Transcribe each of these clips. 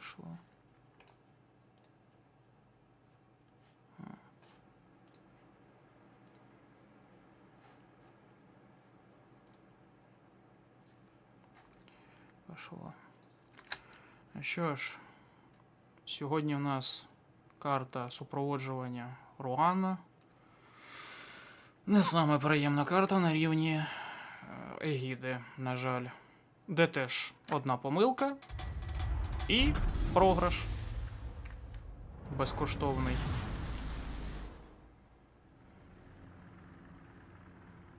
Пошло. М. Пошло. Ну Що ж, сьогодні у нас карта супроводжування Руана. Не саме приємна карта на рівні е, Егіди, на жаль. Де теж одна помилка і програш. Безкоштовний.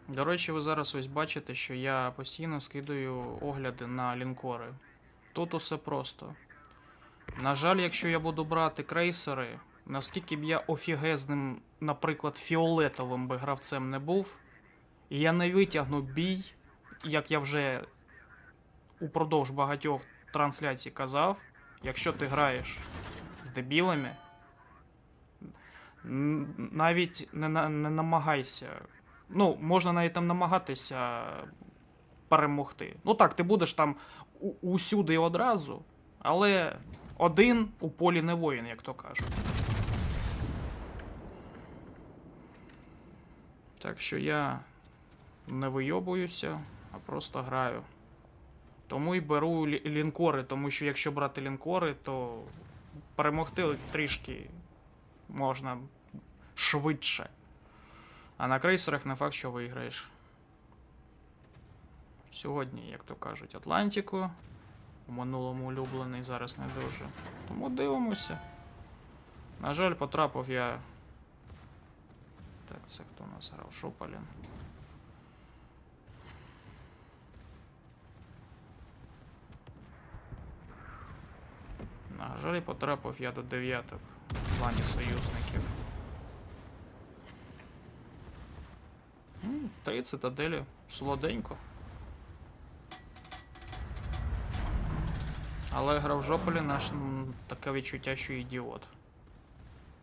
До речі, ви зараз ось бачите, що я постійно скидаю огляди на лінкори. Тут усе просто. На жаль, якщо я буду брати крейсери, наскільки б я офігезним, наприклад, фіолетовим би гравцем не був, і я не витягну бій, як я вже упродовж багатьох трансляцій казав, якщо ти граєш з дебілами, навіть не, не намагайся. Ну, можна навіть там намагатися перемогти. Ну так, ти будеш там усюди одразу, але один у полі не воїн, як то кажуть. Так що я не вийобуюся, а просто граю. Тому і беру лінкори, тому що якщо брати лінкори, то перемогти трішки можна швидше. А на крейсерах не факт, що виграєш. Сьогодні, як то кажуть, Атлантику. У минулому улюблений, зараз не дуже. Тому дивимося. На жаль, потрапив я. Так, це хто у нас грав? Шопалін. На жаль, потрапив я до дев'яток в плані союзників. М, Три цитаделі. Солоденько. Але грав Жополі наш таке відчуття, що ідіот.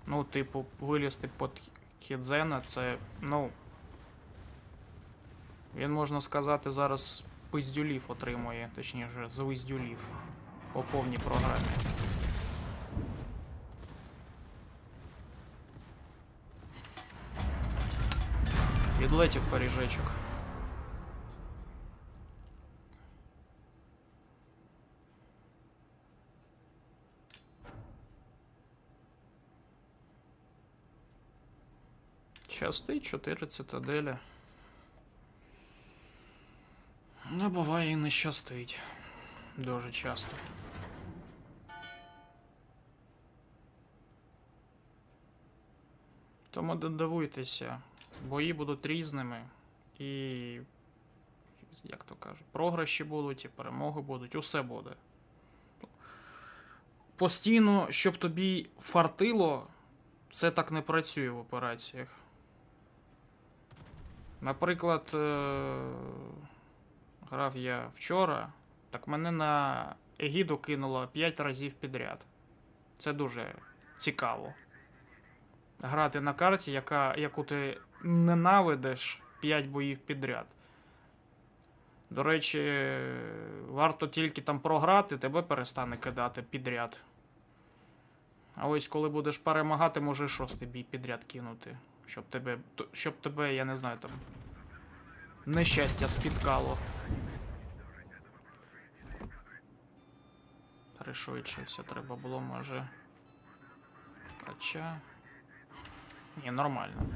Ну, типу, вилізти під Хідзена, це, ну. Він, можна сказати, зараз пиздюлів отримує, точніше, з виздюлів по повній програмі. Відлетів поріжечок. Частий 4 цитаделі. Ну, буває і не щастить. Дуже часто. Тому не дивуйтеся, бої будуть різними і. Як то кажуть, програші будуть, і перемоги будуть, усе буде. Постійно, щоб тобі фартило, це так не працює в операціях. Наприклад, е, грав я вчора, так мене на Егіду кинуло 5 разів підряд. Це дуже цікаво. Грати на карті, яка, яку ти ненавидиш 5 боїв підряд. До речі, варто тільки там програти, тебе перестане кидати підряд. А ось коли будеш перемагати, може шостий бій підряд кинути. Щоб тебе, щоб тебе, я не знаю, там. Нещастя спіткало. Пришвидшився, треба було, може. Хоча. Ні, нормально.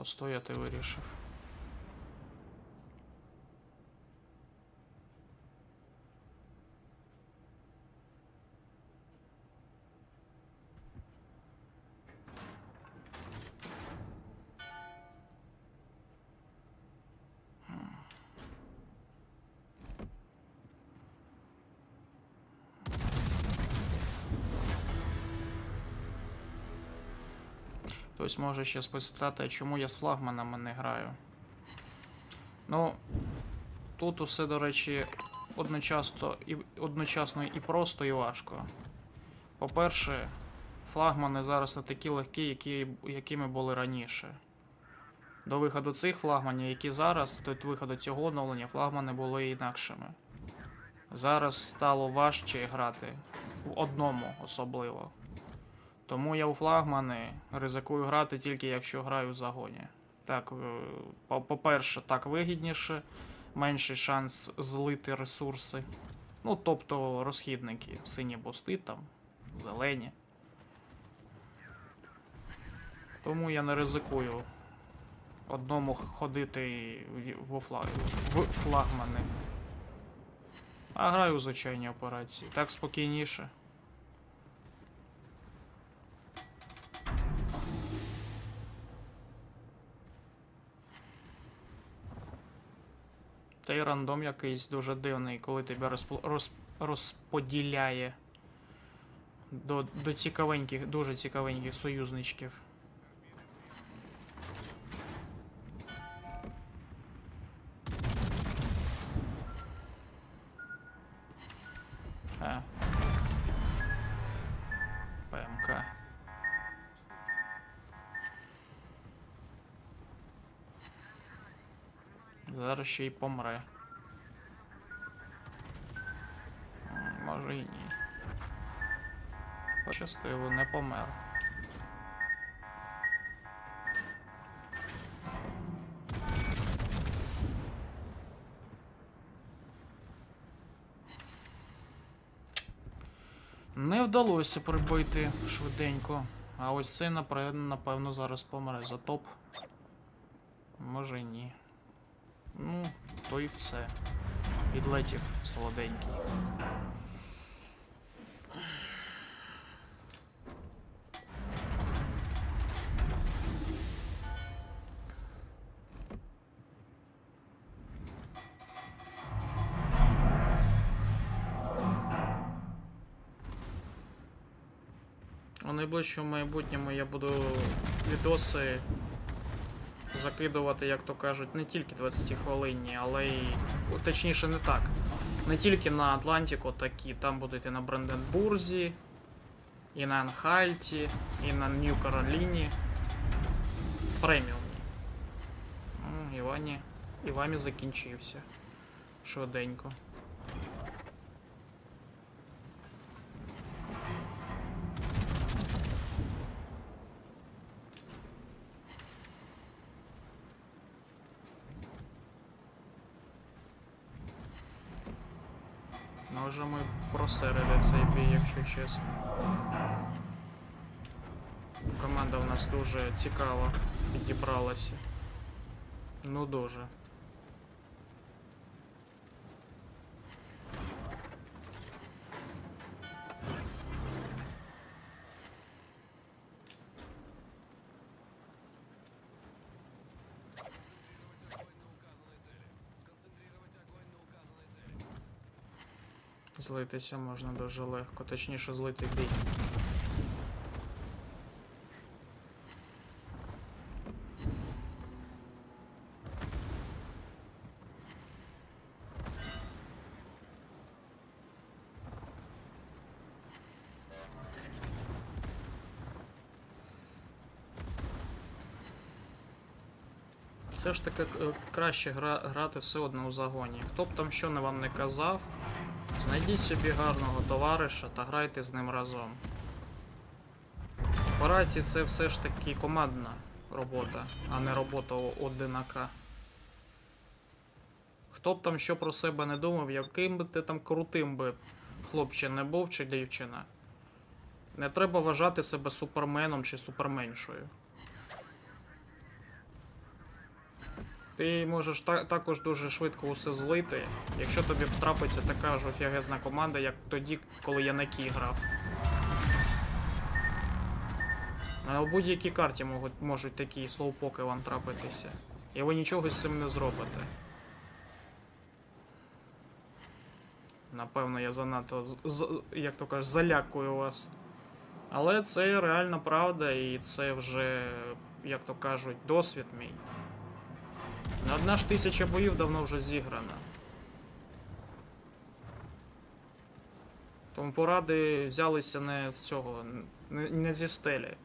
Постояти вирішив. Хтось може ще спитати, чому я з флагманами не граю. Ну, тут усе, до речі, одночасно і, одночасно і просто, і важко. По-перше, флагмани зараз не такі легкі, які, якими були раніше. До виходу цих флагманів, які зараз, до виходу цього оновлення, флагмани були інакшими. Зараз стало важче грати в одному особливо. Тому я у флагмани ризикую грати тільки якщо граю в загоні. Так, е, по- по-перше, так вигідніше, менший шанс злити ресурси. Ну, тобто розхідники, сині бусти там, зелені. Тому я не ризикую одному ходити в флагмани. А граю в звичайні операції. Так спокійніше. Та й рандом якийсь дуже дивний, коли тебе розп... роз... розподіляє до, до цікавеньких, дуже цікавеньких союзничків. Зараз ще й помре. Може і ні. Пощастило, не помер. Не вдалося прибити швиденько. А ось цей напевно зараз помре за топ. Може і ні. Ну, то і все. Відлетів солоденький. У найближчому майбутньому я буду відоси закидувати, як то кажуть, не тільки 20 хвилинні, але й точніше не так. Не тільки на Атлантику такі, там будуть і на Бранденбурзі, і на Анхальті, і на Нью Кароліні. Преміумні. Івані. Івамі закінчився. Швиденько. Можемо ми просерили цей бій, якщо чесно. Команда у нас дуже цікаво підібралася. Ну дуже. Злитися можна дуже легко, точніше злити бій. Все ж таки е, краще гра, грати все одно у загоні. Хто б там що не вам не казав, знайдіть собі гарного товариша та грайте з ним разом. Операції це все ж таки командна робота, а не робота одинака. Хто б там що про себе не думав, яким би ти там крутим би хлопче не був чи дівчина. Не треба вважати себе суперменом чи суперменшою. Ти можеш та- також дуже швидко усе злити, якщо тобі трапиться така ж офігезна команда, як тоді, коли я на Кі грав. На будь-якій карті можуть, можуть такі слоупоки вам трапитися. І ви нічого з цим не зробите. Напевно, я занадто як то кажуть, залякую вас. Але це реальна правда, і це вже, як то кажуть, досвід мій. Одна ж тисяча боїв давно вже зіграна. Тому поради взялися не з цього, не, не зі стелі.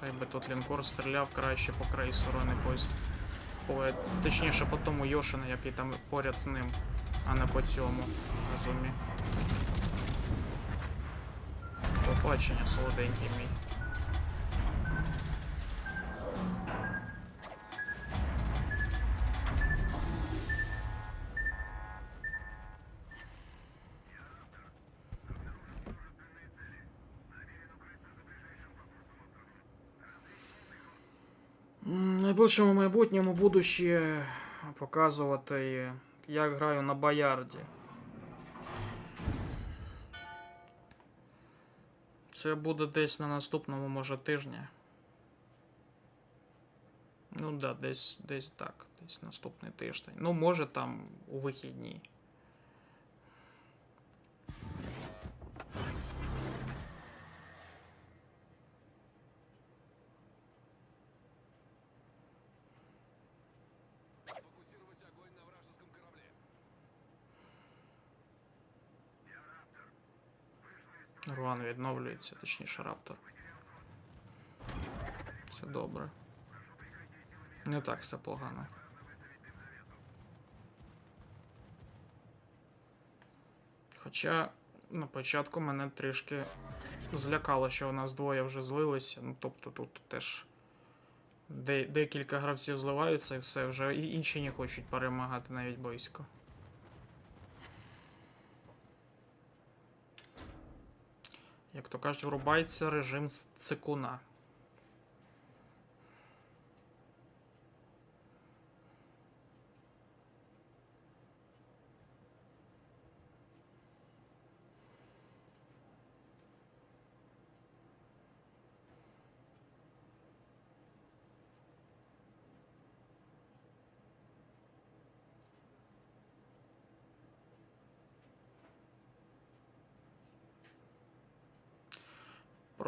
Хай би тут лінкор стріляв краще по краю сторони поїзд. По, точніше по тому Йошина, який там поряд з ним, а не по цьому. розумію. Побачення, солоденький мій. Найближчому майбутньому буду ще показувати, як граю на Боярді. Це буде десь на наступному, може, тижні. Ну да, десь, десь так, десь наступний тиждень. Ну, може там у вихідні. Руан відновлюється, точніше раптор. Все добре. Не так все погано. Хоча на початку мене трішки злякало, що у нас двоє вже злилися. Ну, тобто тут теж декілька гравців зливаються і все, вже і інші не хочуть перемагати навіть близько. Як то кажуть, врубається режим цикуна.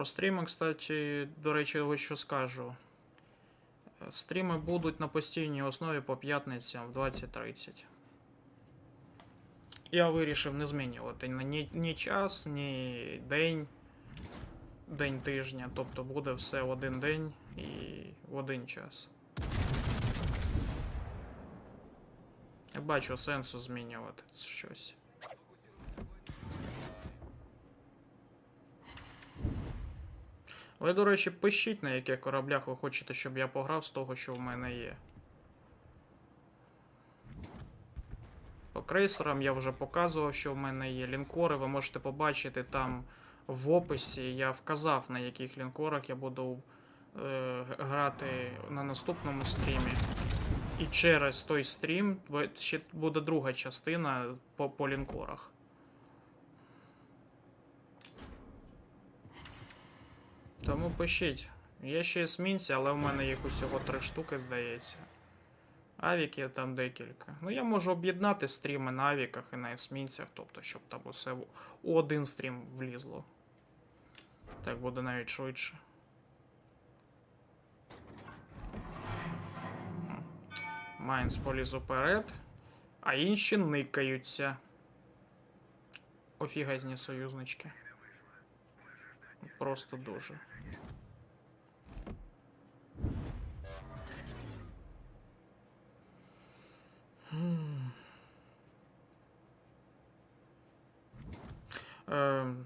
Про стріми, кстати, до речі, ось що скажу. Стріми будуть на постійній основі по п'ятницям в 20.30. Я вирішив не змінювати ні, ні час, ні день, день тижня. Тобто буде все в один день і в один час. Я бачу сенсу змінювати щось. Ви, до речі, пишіть, на яких кораблях ви хочете, щоб я пограв з того, що в мене є. По крейсерам я вже показував, що в мене є лінкори. Ви можете побачити там в описі. Я вказав, на яких лінкорах я буду е, грати на наступному стрімі. І через той стрім ще буде друга частина по, по лінкорах. Тому пишіть. Є ще есмінці, але в мене їх усього три штуки, здається. Авіки там декілька. Ну, я можу об'єднати стріми на авіках і на есмінцях, тобто, щоб там усе у один стрім влізло. Так буде навіть швидше. Майнс поліз уперед, а інші никаються. Офігезні союзнички. Просто дуже.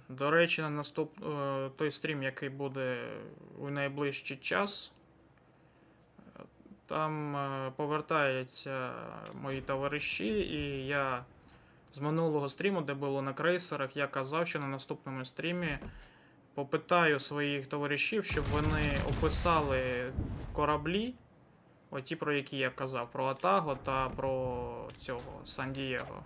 До речі, на наступ... е, той стрім, який буде у найближчий час, там е, повертаються мої товариші, і я з минулого стріму, де було на крейсерах, я казав, що на наступному стрімі попитаю своїх товаришів, щоб вони описали кораблі, оті, про які я казав, про Атаго та про цього Сан-Дієго.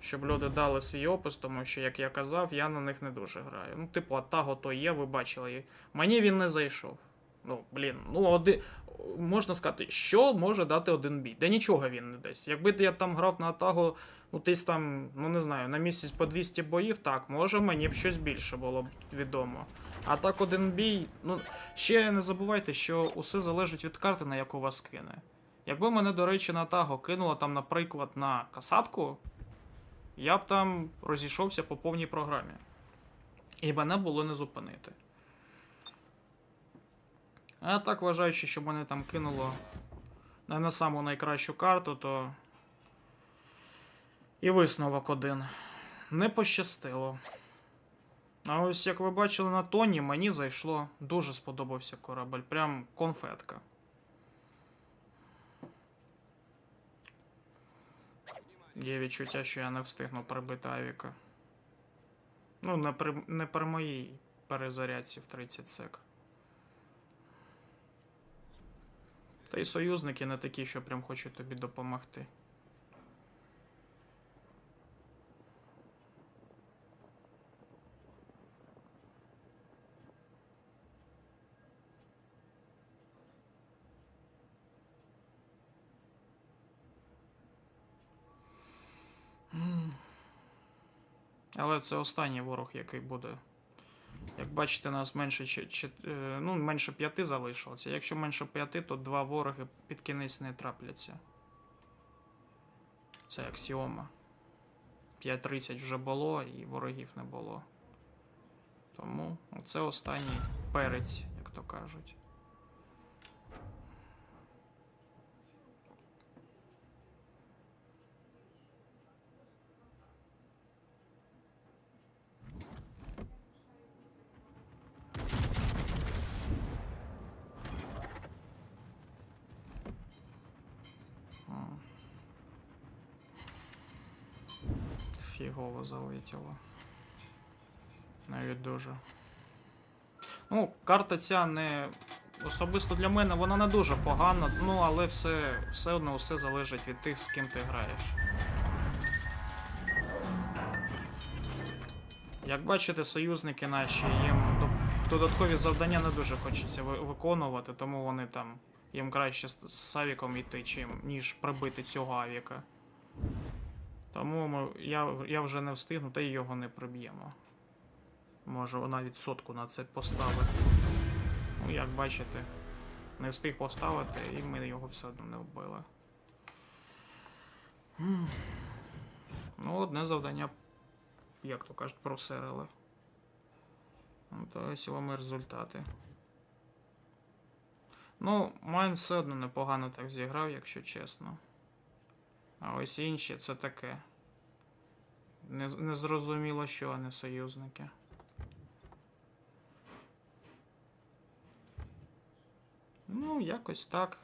Щоб люди дали свій опис, тому що, як я казав, я на них не дуже граю. Ну, типу, Атаго то є, ви бачили. Мені він не зайшов. Ну, блін, ну один. Можна сказати, що може дати один бій? Да нічого він не дасть. Якби я там грав на Атаго, ну десь там, ну не знаю, на місяць по 200 боїв, так, може мені б щось більше було б відомо. А так один бій. Ну, ще не забувайте, що усе залежить від карти, на яку вас кине. Якби мене, до речі, на Атаго кинуло там, наприклад, на касатку, я б там розійшовся по повній програмі. І мене було не зупинити. А так вважаючи, що мене там кинуло на саму найкращу карту, то. І висновок один. Не пощастило. А ось як ви бачили на тоні, мені зайшло. Дуже сподобався корабель. Прям конфетка. Є відчуття, що я не встигну прибити авіка. Ну, не при, не при моїй перезарядці в 30 сек. Та й союзники не такі, що прям хочуть тобі допомогти. Але це останній ворог, який буде. Як бачите, нас менше, е, ну, менше п'яти залишилося. Якщо менше п'яти, то два вороги під кінець не трапляться. Це аксіома. 5.30 вже було і ворогів не було. Тому це останній перець, як то кажуть. Фігово залетіло. Навіть дуже. Ну, карта ця не. Особисто для мене вона не дуже погана, ну але все, все одно все залежить від тих, з ким ти граєш. Як бачите, союзники наші, їм додаткові завдання не дуже хочеться виконувати, тому вони там. Їм краще з Савіком йти, чим, ніж прибити цього авіка. Тому ми, я, я вже не встигну, та й його не приб'ємо. Може навіть сотку на це поставити. Ну, як бачите, не встиг поставити, і ми його все одно не вбили. Ну, одне завдання, як то кажуть, просерили. Ну, то ось вам і результати. Ну, Майн все одно непогано так зіграв, якщо чесно. А ось інші це таке. Незрозуміло, не що вони союзники. Ну, якось так.